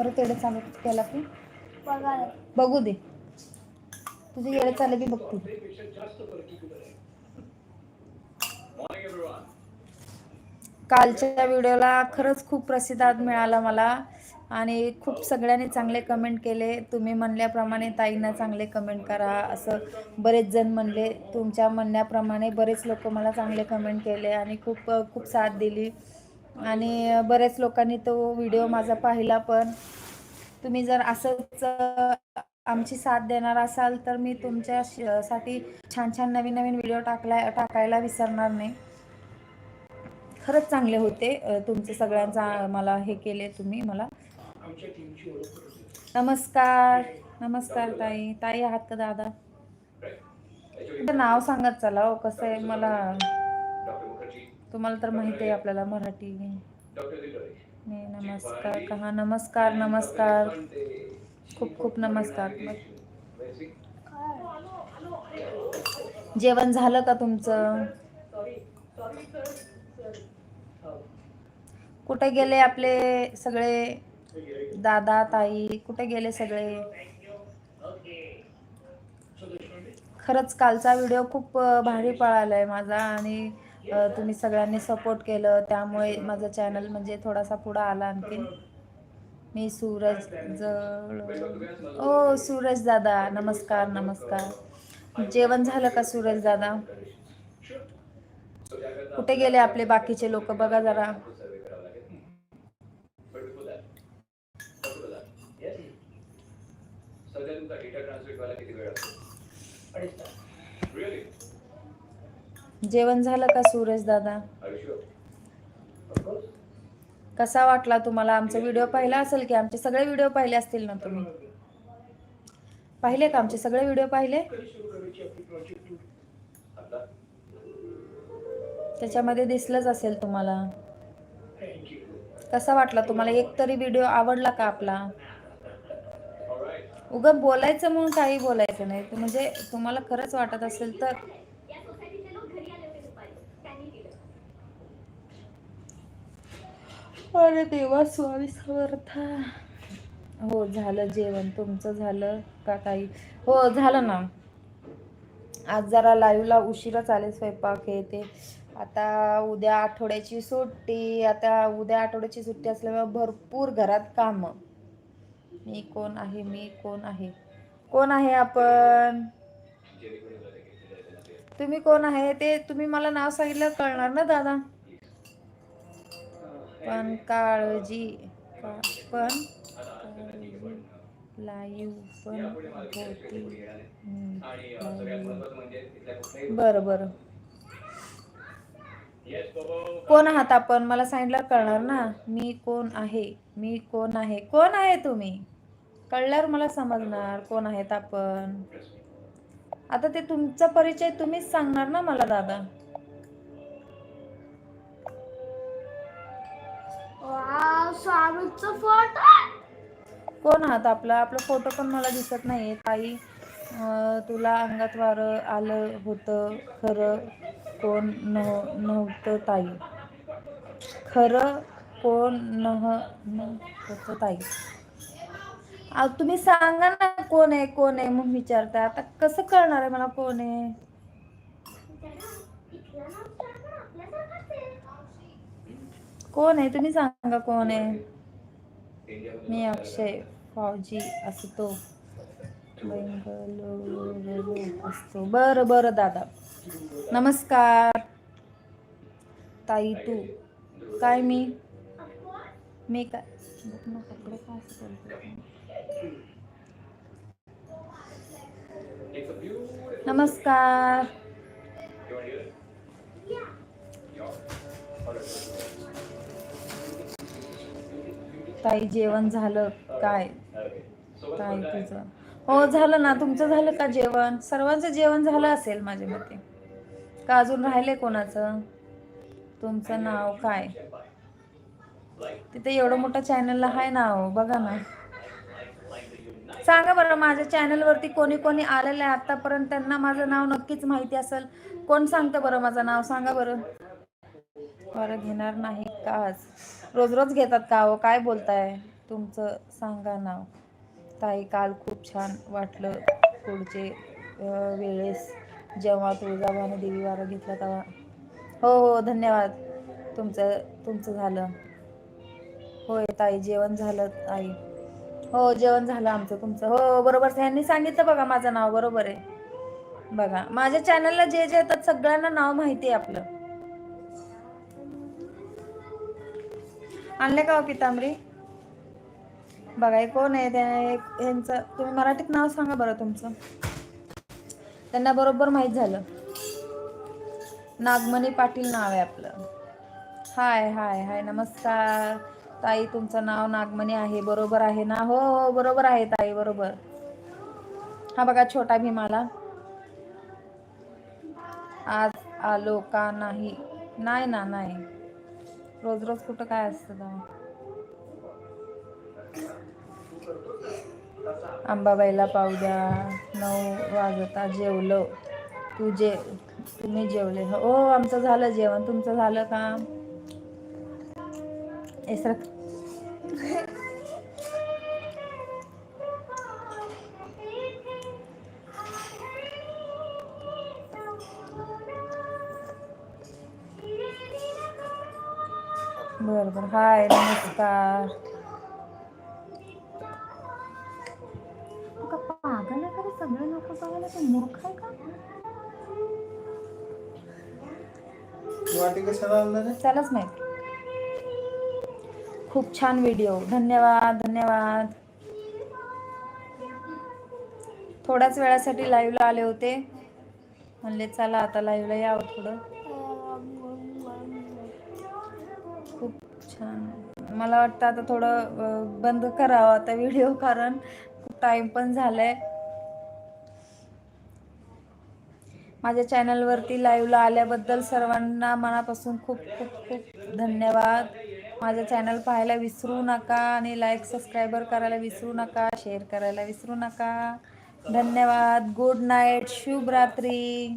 परत एवढं चालू केला की? बघा दे. तुझे येडे चाले बी बघते. कालच्या व्हिडिओला खरंच खूप प्रतिसाद मिळाला मला. आणि खूप सगळ्यांनी चांगले कमेंट केले. तुम्ही म्हणल्याप्रमाणे ताईंना चांगले कमेंट करा. असं बरेच जण म्हणले. तुमच्या म्हणण्याप्रमाणे बरेच लोक मला चांगले कमेंट केले आणि खूप खूप साथ दिली. आणि बऱ्याच लोकांनी तो व्हिडिओ माझा पाहिला पण तुम्ही जर असंच आमची साथ देणार असाल तर मी तुमच्या श- साठी छान छान नवीन नवीन व्हिडिओ टाकला टाकायला विसरणार नाही. खरंच चांगले होते तुमचे सगळ्यांचा मला हे केले तुम्ही मला. नमस्कार नमस्कार ताई. ताई आहात का दादा? तुमचं नाव सांगत चला हो कसं आहे? मला तुम्हाला तर माहिती आहे आपल्याला मराठी. नमस्कार कहा नमस्कार नमस्कार. खूप खूप नमस्कार. जेवण झालं का तुमचं? कुठे गेले आपले सगळे दादा ताई? कुठे गेले सगळे? खरंच कालचा व्हिडिओ खूप भारी पळालाय माझा आणि तुम्ही सगळ्यांनी सपोर्ट केलं. त्यामुळे माझा चॅनल म्हणजे थोडासा पुढं आला आणखीन. मी सूरज जळ ओ हो, सूरज दादा. नमस्कार नमस्कार. जेवण झालं का सूरज दादा? कुठे गेले आपले बाकीचे लोक? बघा जरा. सध्या तुमचा डेटा ट्रान्सफर व्हायला किती वेळ लागतो? जेवण झालं का सूरज दादा? कसा वाटला तुम्हाला? आमचा व्हिडिओ पाहिला असेल की? आमचे सगळे व्हिडिओ पाहिले असतील ना तुम्ही? पाहिले का आमचे सगळे व्हिडिओ पाहिले? त्याच्यामध्ये दिसलंच असेल तुम्हाला. कसा वाटला? तुम्हाला एक तरी व्हिडिओ आवडला का आपला? उगम बोलायचं म्हणून काही बोलायचं नाही. म्हणजे तुम्हाला खरंच वाटत असेल तर अरे देवा स्वामी समर्थ हो झालं जेवण. तुमचं झालं का काही? हो झालं ना. आज जरा लाईव्हला उशिराच आले स्वयंपाक हे ते. आता उद्या आठवड्याची सुट्टी. आता उद्या आठवड्याची सुट्टी असल्यामुळे भरपूर घरात कामं. मी कोण आहे? मी कोण आहे? कोण आहे आपण? तुम्ही कोण आहे? ते तुम्ही मला नाव सांगितलं कळणार ना दादा? पण काळजी पण पण लाईव्ह पण होती. बरं बरं. कोण आहात आपण? मला सांगितलं कळणार ना. मी कोण आहे? मी कोण आहे? कोण आहे तुम्ही? कळल्यावर मला समजणार कोण आहेत आपण. आता ते तुमचा परिचय तुम्हीच सांगणार ना मला दादा. कोण आहात आपला? आपला फोटो पण मला दिसत नाहीये ताई. तुला अंगात वारं आलं होतं खरं कोण नव्ह नव्हतं ताई. खरं कोण नह नव्हतं ताई. तुम्ही सांगा ना कोण आहे कोण आहे मग विचारता आता कसं कळणार आहे मला कोण आहे? कोण आहे तुम्ही सांगा कोण आहे मी अक्षय फौजी असतो बेंगळुरू असतो बरं बरं दादा नमस्कार ताई तू काय मी मी काय बघ ना, कपडे काय असं बोलते. It's a beautiful नमस्कार ताई जेवण झालं? काय? काय तुझं? हो झालं ना. तुमचं झालं का जेवण? सर्वांचं जेवण झालं असेल माझ्या मते. का अजून राहिले कोणाचं? तुमचं नाव काय? तिथे एवढं मोठं चॅनलला आहे ना हो बघा ना. सांगा बरं माझ्या चॅनलवरती कोणी कोणी आलेलं आहे आतापर्यंत? त्यांना माझं नाव नक्कीच माहिती असेल. कोण सांगतं बरं माझं नाव? सांगा बरं. बरं घेणार नाही का आज? रोज रोज घेतात का हो? काय बोलताय? तुमचं सांगा नाव. ताई काल खूप छान वाटलं पुढचे वेळेस. जेव्हा तुळजाभाने देवी वारा घेतला तेव्हा. हो हो धन्यवाद. तुमचं तुमचं झालं. होय ताई जेवण झालं आई. हो जेवण झालं आमचं तुमचं. हो, हो बरोबर. ह्यांनी सांगितलं बघा माझं नाव बरोबर आहे. बघा माझ्या चॅनलला जे जे येतात सगळ्यांना नाव माहिती आहे आपलं. आणले का हो पितांबरी? बघा कोण आहे त्या ह्यांचं. तुम्ही मराठीत नाव सांगा बरं तुमचं. त्यांना बरोबर माहीत झालं. नागमणी पाटील नाव आहे आपलं. हाय हाय हाय नमस्कार. ताई तुमचं नाव नागमणी आहे. बरोबर आहे ना? हो हो बरोबर आहे ताई बरोबर. हा बघा छोटा भीमाला. आज आलो का नाही? नाही ना नाही. रोज रोज कुठं काय असतं तेव्हा? अंबाबाईला पाहू द्या. नऊ वाजता जेवलो. तू जे तुम्ही जेवले. हो आमचं झालं जेवण. तुमचं झालं का एसर बरं बरं हाय नमस्कार. का पागल आहे का? सगळे लोक बघायला ते मूर्ख आहे का? वाटी कशाला आणणार आहे? त्यालाच माहीत. खूप छान व्हिडिओ. धन्यवाद धन्यवाद. थोड्याच वेळासाठी लाईव्हला आले होते. म्हणले चला आता लाईव्हला यावं थोडं. मला वाटतं आता थोडं बंद करावं आता व्हिडिओ कारण खूप टाईम पण झालाय. माझ्या चॅनलवरती लाईव्हला आल्याबद्दल सर्वांना मनापासून खूप खूप खूप धन्यवाद. माझं चॅनल पाहायला विसरू नका आणि लाईक सबस्क्रायबर करायला विसरू नका शेअर करायला विसरू नका. धन्यवाद. गुड नाईट शुभ रात्री